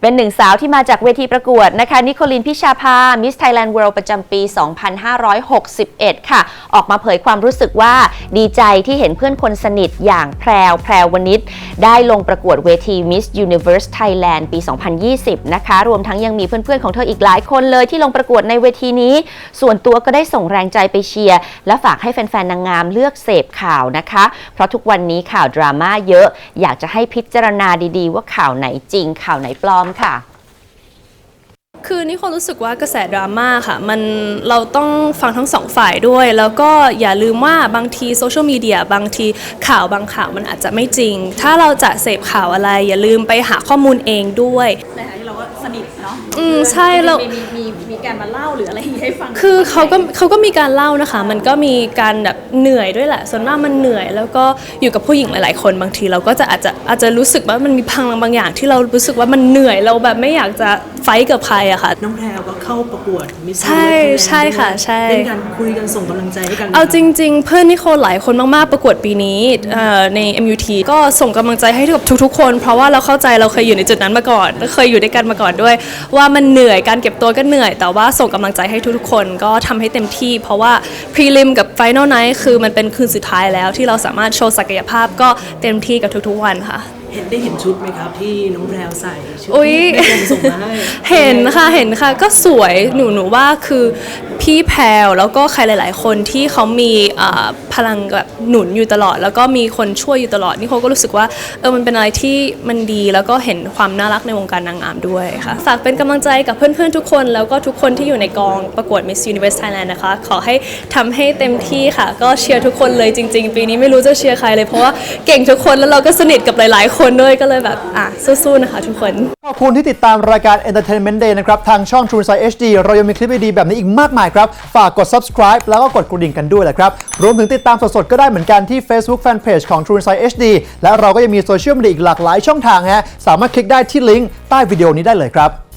เป็นหนึ่งสาวที่มาจากเวทีประกวดนะคะ นิโคลินพิชาภา มิสไทยแลนด์เวิลด์ประจำปี 2561 ค่ะ ออกมาเผยความรู้สึกว่าดีใจที่เห็นเพื่อนคนสนิทอย่างแพรวแพรววนิชได้ลงประกวดเวที Miss Universe Thailand ปี 2020 นะคะ รวมทั้งยังมีเพื่อนๆของเธออีกหลายคนเลยที่ลงประกวดในเวทีนี้ ส่วนตัวก็ได้ส่งแรงใจไปเชียร์ และฝากให้แฟนๆนางงามเลือกเสพข่าวนะคะ เพราะทุกวันนี้ข่าวดราม่าเยอะ อยากจะให้พิจารณาดีๆ ว่าข่าวไหนจริง ข่าวไหนปลอมค่ะ คือนี่คนรู้สึกว่ากระแสดราม่าค่ะ มันเราต้องฟังทั้งสองฝ่ายด้วย แล้วก็อย่าลืมว่าบางทีโซเชียลมีเดียบางทีข่าวบางข่าวมันอาจจะไม่จริง ถ้าเราจะเสพข่าวอะไร อย่าลืมไปหาข้อมูลเองด้วยนะคะ นิทเนาะอืมใช่เรา มีมีมีมีการมาเล่าหรืออะไรอย่างงี้ให้ฟังคือเขาก็เขาก็มีการเล่านะคะ มันก็มีการแบบเหนื่อยด้วยแหละ ส่วนมากมันเหนื่อย แล้วก็อยู่กับผู้หญิงหลาย ๆ คนบางที เราก็จะอาจจะอาจจะรู้สึกว่ามันมีพลังบางอย่างที่เรารู้สึกว่ามันเหนื่อยเราแบบไม่อยากจะไฟท์กับใครอะค่ะ น้องแพรวก็เข้าประกวดมิสใช่ใช่ค่ะใช่เล่นกันคุยกันส่งกำลังใจให้กันเอาจริง ๆ เพื่อนนิโคลหลายคนมากๆประกวดปีนี้เอ่อใน MUT ก็ส่งกำลังใจให้กับทุกๆ คน เพราะว่าเราเข้าใจเราเคยอยู่ในจุดนั้นมาก่อนและเคยอยู่ด้วยกันมาก่อนด้วย ว่ามันเหนื่อยการเก็บตัวก็เหนื่อย แต่ว่าส่งกำลังใจให้ทุกๆ คนก็ทำให้เต็มที่ เพราะว่า Prelim กับ Final Night คือมันเป็นคืนสุดท้ายแล้วที่เราสามารถโชว์ศักยภาพก็เต็มที่กับทุกๆวันค่ะ เห็นได้เห็นชุดไหมครับที่น้องแพรวใส่ชุดอุ๊ย ที่แม่ชมส่งมาให้ เห็นค่ะเห็นค่ะก็สวยหนูหนูว่าคือพี่แพรวแล้วก็ใครหลาย ๆ คนที่เขามีอ่า พลังแบบหนุนอยู่ตลอด แล้วก็มีคนช่วยอยู่ตลอดนี่เขาก็รู้สึกว่าเออมันเป็นอะไรที่มันดีแล้วก็เห็นความน่ารักในวงการนางงามด้วยค่ะฝากเป็นกำลังใจกับเพื่อนๆทุกคน แล้วก็ทุกคนที่อยู่ในกองประกวด Miss Universe Thailand นะคะ ขอให้ทำให้เต็มที่ค่ะ ก็เชียร์ทุกคนเลยจริง ๆ ปีนี้ไม่รู้จะเชียร์ใครเลยเพราะว่าเก่งทุกคนแล้วเราก็สนิทกับหลาย ๆ คนด้วยก็เลยแบบอะสู้ๆนะคะทุกคนขอบคุณที่ติดตามรายการ Entertainment Day นะครับ ทางช่อง True Insight HD เรายังมีคลิปดีๆแบบนี้อีกมากมายครับ ฝากกด subscribe แล้วก็กดกระดิ่งกันด้วยแหละครับ รวมถึงติดตามสดๆ ก็ได้เหมือนกันที่ Facebook Fanpage ของ True Insight HD และเราก็ยังมีโซเชียลมีเดียอีกหลากหลายช่องทางฮะ สามารถคลิกได้ที่ลิงก์ใต้วิดีโอนี้ได้เลยครับ